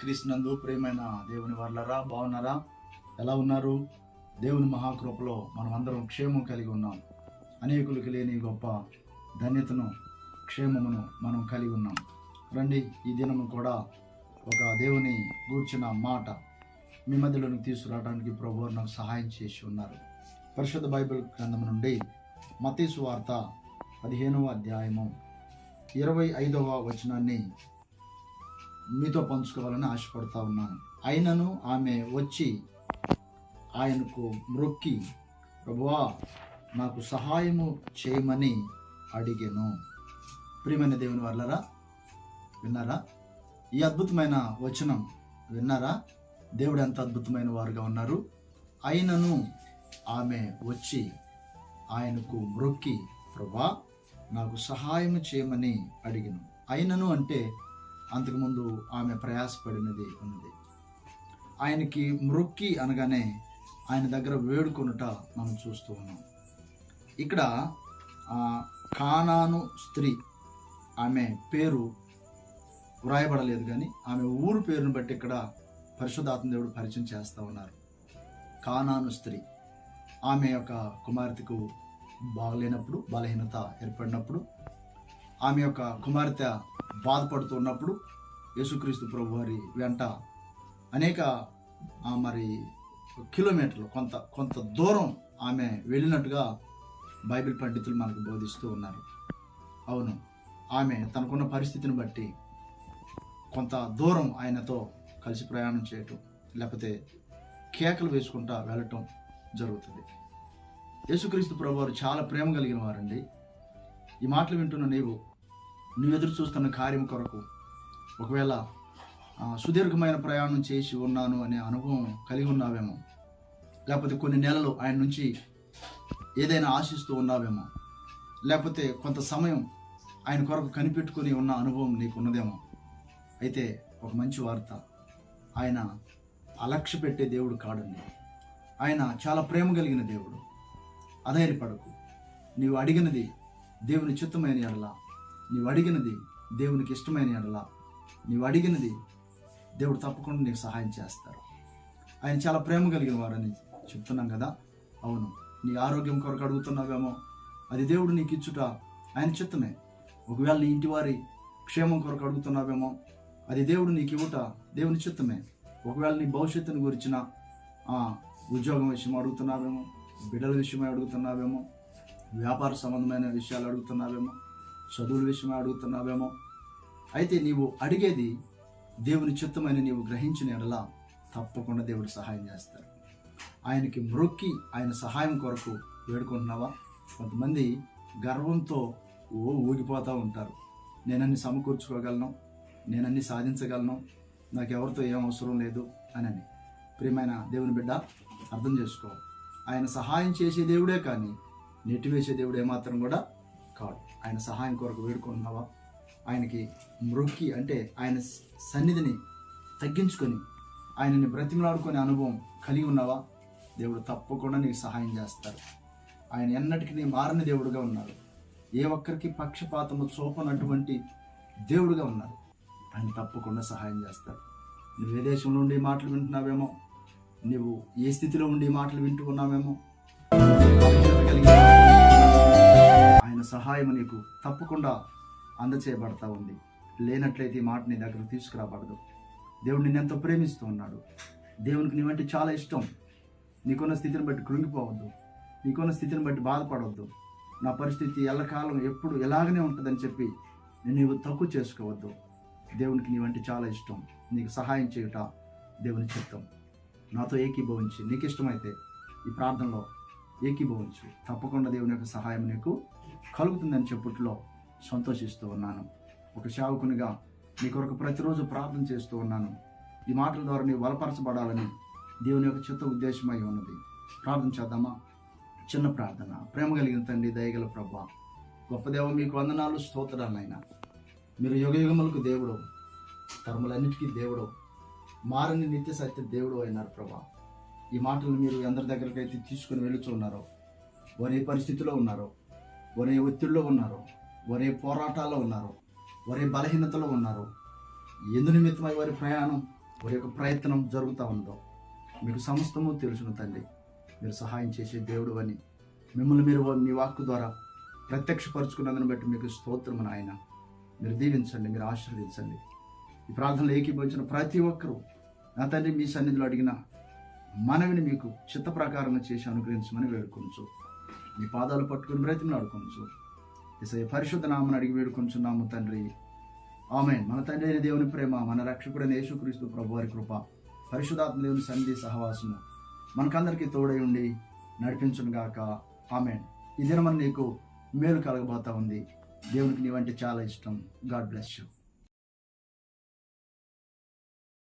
క్రీస్తునందు ప్రేమైన దేవుని వర్లరా బాగున్నారా ఎలా ఉన్నారు? దేవుని మహాకృపలో మనం అందరం క్షేమం కలిగి ఉన్నాం. అనేకులకు లేని గొప్ప ధన్యతను క్షేమమును మనం కలిగి ఉన్నాం. రండి ఈ దినము కూడా ఒక దేవుని గూర్చిన మాట మీ మధ్యలోనికి తీసుకురావడానికి ప్రభు నాకు సహాయం చేసి ఉన్నారు. పరిశుద్ధ బైబిల్ గ్రంథం నుండి మతీసు వార్త పదిహేనవ అధ్యాయము ఇరవై ఐదవ వచనాన్ని మీతో పంచుకోవాలని ఆశపడతా ఉన్నాను. అయినను ఆమె వచ్చి ఆయనకు మ్రొక్కి ప్రభువా నాకు సహాయము చేయమని అడిగాను. ప్రియమైన దేవుని వాళ్ళరా విన్నారా? ఈ అద్భుతమైన వచనం విన్నారా? దేవుడు ఎంత అద్భుతమైన వారుగా ఉన్నారు. అయినను ఆమె వచ్చి ఆయనకు మ్రొక్కి ప్రభా నాకు సహాయం చేయమని అడిగను. అయినను అంటే అంతకుముందు ఆమె ప్రయాసపడినది ఉన్నది. ఆయనకి మృక్కి అనగానే ఆయన దగ్గర వేడుకొనుట మనం చూస్తూ ఉన్నాం. ఇక్కడ కానాను స్త్రీ ఆమె పేరు వ్రాయబడలేదు కానీ ఆమె ఊరు పేరును బట్టి ఇక్కడ పరిశుధాత్మ దేవుడు పరిచయం చేస్తూ ఉన్నారు. కానాను స్త్రీ ఆమె యొక్క కుమార్తెకు బాగలేనప్పుడు బలహీనత ఏర్పడినప్పుడు ఆమె యొక్క కుమార్తె బాధపడుతున్నప్పుడు యేసుక్రీస్తు ప్రభు వారి వెంట అనేక ఆ, మరి కిలోమీటర్లు కొంత కొంత దూరం ఆమె వెళ్ళినట్టుగా బైబిల్ పండితులు మనకు బోధిస్తూ ఉన్నారు. అవును ఆమె తనకున్న పరిస్థితిని బట్టి కొంత దూరం ఆయనతో కలిసి ప్రయాణం చేయటం లేకపోతే కేకలు వేసుకుంటా వెళ్ళటం జరుగుతుంది. యేసుక్రీస్తు ప్రభు వారు చాలా ప్రేమ కలిగిన వారండి. ఈ మాటలు వింటున్న నీవు నువ్వు ఎదురు చూస్తున్న కార్యం కొరకు ఒకవేళ సుదీర్ఘమైన ప్రయాణం చేసి ఉన్నాను అనే అనుభవం కలిగి ఉన్నావేమో? లేకపోతే కొన్ని నెలలు ఆయన నుంచి ఏదైనా ఆశిస్తూ ఉన్నావేమో? లేకపోతే కొంత సమయం ఆయన కొరకు కనిపెట్టుకుని ఉన్న అనుభవం నీకు ఉన్నదేమో అయితే ఒక మంచి వార్త. ఆయన అలక్ష్య పెట్టే దేవుడు కాడండి. ఆయన చాలా ప్రేమ కలిగిన దేవుడు. అధైర్యపడకు. నీవు అడిగినది దేవుని చిత్తమైన ఎడల. నీవు అడిగినది దేవునికి ఇష్టమైన ఎడల. నీవు అడిగినది దేవుడు తప్పకుండా నీకు సహాయం చేస్తారు. ఆయన చాలా ప్రేమ కలిగిన వారని చెప్తున్నాం కదా? అవును. నీ ఆరోగ్యం కొరకు అడుగుతున్నావేమో? అది దేవుడు నీకు ఇచ్చుట ఆయన చిత్తమే ఒకవేళ నీ ఇంటి వారి క్షేమం కొరకు అడుగుతున్నావేమో? అది దేవుడు నీకు ఇవ్వట దేవుని చిత్తమే ఒకవేళ నీ భవిష్యత్తును గురించిన ఉద్యోగం విషయం అడుగుతున్నావేమో? బిడ్డల విషయమై అడుగుతున్నావేమో? వ్యాపార సంబంధమైన విషయాలు అడుగుతున్నావేమో? చదువుల విషయం అడుగుతున్నావేమో? అయితే నీవు అడిగేది దేవుని చిత్తమని నీవు గ్రహించిన ఎడలా తప్పకుండా దేవుడు సహాయం చేస్తారు ఆయనకి మ్రొక్కి ఆయన సహాయం కొరకు వేడుకుంటున్నావా? కొంతమంది గర్వంతో ఓ ఊగిపోతూ ఉంటారు. నేనన్ని సమకూర్చుకోగలను నేనన్ని సాధించగలను నాకు ఎవరితో ఏం అవసరం లేదు అని అని ప్రియమైన దేవుని బిడ్డ అర్థం చేసుకో. ఆయన సహాయం చేసే దేవుడే కానీ నెట్టివేసే దేవుడు ఏమాత్రం కూడా కాడు ఆయన సహాయం కొరకు వేడుకుంటున్నావా? ఆయనకి మృక్కి అంటే ఆయన సన్నిధిని తగ్గించుకొని ఆయనని బ్రతిమలాడుకునే అనుభవం కలిగి ఉన్నావా? దేవుడు తప్పకుండా నీకు సహాయం చేస్తారు. ఆయన ఎన్నటికీ నీ మారని దేవుడుగా ఉన్నారు. ఏ ఒక్కరికి పక్షపాతము చూపనటువంటి దేవుడుగా ఉన్నారు. ఆయన తప్పకుండా సహాయం చేస్తారు. నువ్వు ఏ దేశంలో ఉండి మాటలు వింటున్నావేమో? నువ్వు ఏ స్థితిలో ఉండి మాటలు వింటూ ఉన్నావేమో ఆయన సహాయం నీకు తప్పకుండా అందచేయబడతా ఉంది. లేనట్లయితే ఈ మాట నీ దగ్గర తీసుకురాబడదు. దేవుడు నిన్నెంతో ప్రేమిస్తూ ఉన్నాడు. దేవునికి నీవంటే చాలా ఇష్టం. నీకున్న స్థితిని బట్టి కృంగిపోవద్దు. నీకున్న స్థితిని బట్టి బాధపడవద్దు. నా పరిస్థితి ఎల్లకాలం ఎప్పుడు ఎలాగనే ఉంటుందని చెప్పి నీవు తక్కువ చేసుకోవద్దు. దేవునికి నీవంటే చాలా ఇష్టం. నీకు సహాయం చేయుట దేవుని చిత్తం. నాతో ఏకీభవించి నీకు ఇష్టమైతే ఈ ప్రార్థనలో ఏకీభవించు. తప్పకుండా దేవుని యొక్క సహాయం నీకు కలుగుతుందని చెప్పుట్లో సంతోషిస్తూ ఉన్నాను. ఒక సేవకునిగా నీ కొరకు ప్రతిరోజు ప్రార్థన చేస్తూ ఉన్నాను. ఈ మాటల ద్వారా నీవు బలపరచబడాలని దేవుని యొక్క చిత్త ఉద్దేశమై ఉన్నది. ప్రార్థన చేద్దామా? చిన్న ప్రార్థన. ప్రేమ కలిగిన తండ్రి దయగల ప్రభా గొప్ప దేవ మీకు వందనాలు స్తోత్రాలైనా. మీరు యుగ యుగములకు దేవుడు తరములన్నిటికీ దేవుడు మారని నిత్య సత్య దేవుడు అయినారు ప్రభా. ఈ మాటలు మీరు అందరి దగ్గరకైతే తీసుకుని వెళుచున్నారో వారు ఏ పరిస్థితిలో ఉన్నారో ఒరే ఒత్తిడిలో ఉన్నారు ఒరే పోరాటాల్లో ఉన్నారో ఒరే బలహీనతలో ఉన్నారు. ఎందు నిమిత్తమై వారి ప్రయాణం వారి యొక్క ప్రయత్నం జరుగుతూ ఉందో మీకు సమస్తము తెలుసును తండ్రి. మీరు సహాయం చేసే దేవుడు అని మిమ్మల్ని మీరు మీ వాక్కు ద్వారా ప్రత్యక్షపరుచుకున్నందుని బట్టి మీకు స్తోత్రం నాయన. మీరు దీవించండి మీరు ఆశీర్వదించండి. ఈ ప్రార్థనలు ఏకీభవించిన ప్రతి ఒక్కరూ నా తండ్రి మీ సన్నిధిలో అడిగిన మనవిని మీకు చిత్త ప్రకారం చేసి అనుగ్రహించమని వేడుకొంచు మీ పాదాలు పట్టుకుని బ్రతిమలు ఇసయ పరిశుద్ధ నామను అడిగి వేడుకొంచున్నాము తండ్రి. ఆమె మన తండ్రి అయిన దేవుని ప్రేమ మన రక్షకుడైన యేసుక్రీస్తు ప్రభు వారి కృప పరిశుధాత్మ దేవుని సంధి సహవాసము మనకందరికీ తోడై ఉండి నడిపించునుగాక ఆమె ఈ దినమని నీకు మేలు కలగబోతా ఉంది. దేవునికి నీవంటే చాలా ఇష్టం. God bless you.